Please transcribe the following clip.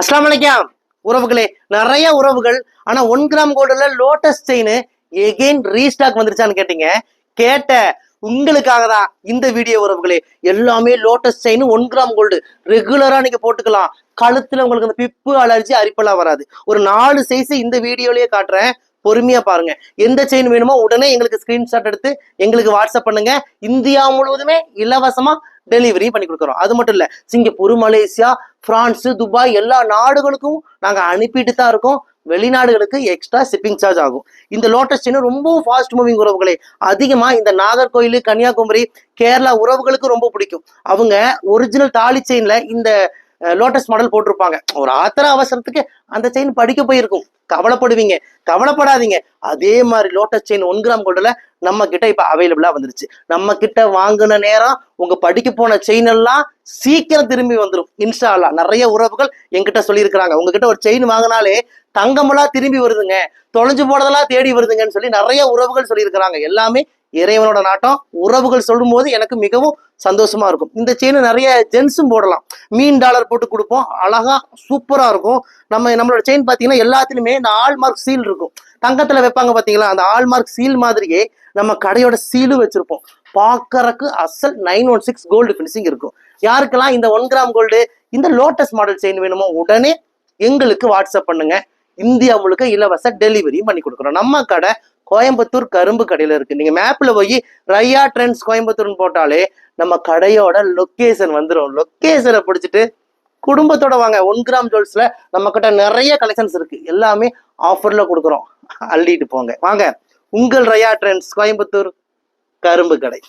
அஸ்லாம் வலைக்கம் உறவுகளே நிறைய உறவுகள் ஆனா ஒன் கிராம் கோல்டுல லோட்டஸ் செயின் எகெயின் ரீஸ்டாக் வந்துருச்சான்னு கேட்டீங்க. கேட்ட உங்களுக்காக தான் இந்த வீடியோ உறவுகளே எல்லாமே lotus chain one gram gold ரெகுலரா நீங்க போட்டுக்கலாம். கழுத்துல உங்களுக்கு அந்த பிப்பு அலர்ஜி அரிப்பெல்லாம் வராது. ஒரு நாலு சைஸ் இந்த வீடியோலயே காட்டுறேன். பொறுமையா பாருங்க. எந்த செயின் வேணுமோ உடனே எங்களுக்கு ஸ்கிரீன்ஷாட் எடுத்து எங்களுக்கு வாட்ஸ்அப் பண்ணுங்க. இந்தியா முழுவதுமே இலவசமா டெலிவரி பண்ணி கொடுக்குறோம். அது மட்டும் இல்ல சிங்கப்பூர் மலேசியா பிரான்ஸு துபாய் எல்லா நாடுகளுக்கும் நாங்கள் அனுப்பிட்டு தான் இருக்கோம். வெளிநாடுகளுக்கு எக்ஸ்ட்ரா ஷிப்பிங் சார்ஜ் ஆகும். இந்த லோட்டஸ் செயின் ரொம்ப ஃபாஸ்ட் மூவிங் உறவுகளே. அதிகமாக இந்த நாகர்கோயில் கன்னியாகுமரி கேரளா உறவுகளுக்கு ரொம்ப பிடிக்கும். அவங்க ஒரிஜினல் தாலி செயினில் இந்த லோட்டஸ் மாடல் போட்டிருப்பாங்க. ஒரு ஆத்திர அவசரத்துக்கு அந்த செயின் படிக்க போயிருக்கும். கவலைப்படுவீங்க. கவலைப்படாதீங்க. அதே மாதிரி லோட்டஸ் செயின் ஒன் கிராம் கோல்டுல நம்ம கிட்ட இப்ப அவைலபிளா வந்துருச்சு. நம்ம கிட்ட வாங்கின நேரம் உங்க படிக்க போன செயின் எல்லாம் சீக்கிரம் திரும்பி வந்துடும் இன்ஷா நிறைய உறவுகள் என்கிட்ட சொல்லியிருக்கிறாங்க. உங்ககிட்ட ஒரு செயின் வாங்கினாலே தங்கமெல்லாம் திரும்பி வருதுங்க. தொலைஞ்சு போனதெல்லாம் தேடி வருதுங்கன்னு சொல்லி நிறைய உறவுகள் சொல்லியிருக்கிறாங்க. எல்லாமே இறைவனோட நாட்டம். உறவுகள் சொல்லும்போது எனக்கு மிகவும் சந்தோஷமா இருக்கும். இந்த செயின் நிறைய ஜென்ஸும் போடலாம். மீன் டாலர் போட்டு கொடுப்போம். அழகா சூப்பரா இருக்கும். நம்ம நம்மளோட செயின் பார்த்தீங்கன்னா எல்லாத்துலயுமே இந்த ஆல்மார்க் சீல் இருக்கும். தங்கத்துல வைப்பாங்க பாத்தீங்களா அந்த ஆல்மார்க் சீல் மாதிரியே நம்ம கடையோட சீலும் வச்சிருப்போம். பார்க்கறக்கு அசல் nine one six gold finishing இருக்கும். யாருக்கெல்லாம் இந்த ஒன் கிராம் கோல்டு இந்த லோட்டஸ் மாடல் செயின் வேணுமோ உடனே எங்களுக்கு வாட்ஸ்அப் பண்ணுங்க. இந்தியா முழுக்க இலவச டெலிவரியும் பண்ணி கொடுக்குறோம். நம்ம கடை கோயம்புத்தூர் கரும்பு கடையில் இருக்கு. நீங்க மேப்ல போய் ரையா ட்ரெண்ட்ஸ் கோயம்புத்தூர்னு போட்டாலே நம்ம கடையோட லொக்கேஷன் வந்துடும் லொக்கேஷனை பிடிச்சிட்டு குடும்பத்தோட வாங்க. ஒன் கிராம் ஜுவல்ஸ்ல நம்ம கிட்ட நிறைய கலெக்ஷன்ஸ் இருக்கு. எல்லாமே ஆஃபர்ல கொடுக்குறோம். அள்ளிட்டு போங்க. வாங்க. உங்கள் ரயா ட்ரெண்ட்ஸ் கோயம்புத்தூர் கரும்பு கடை.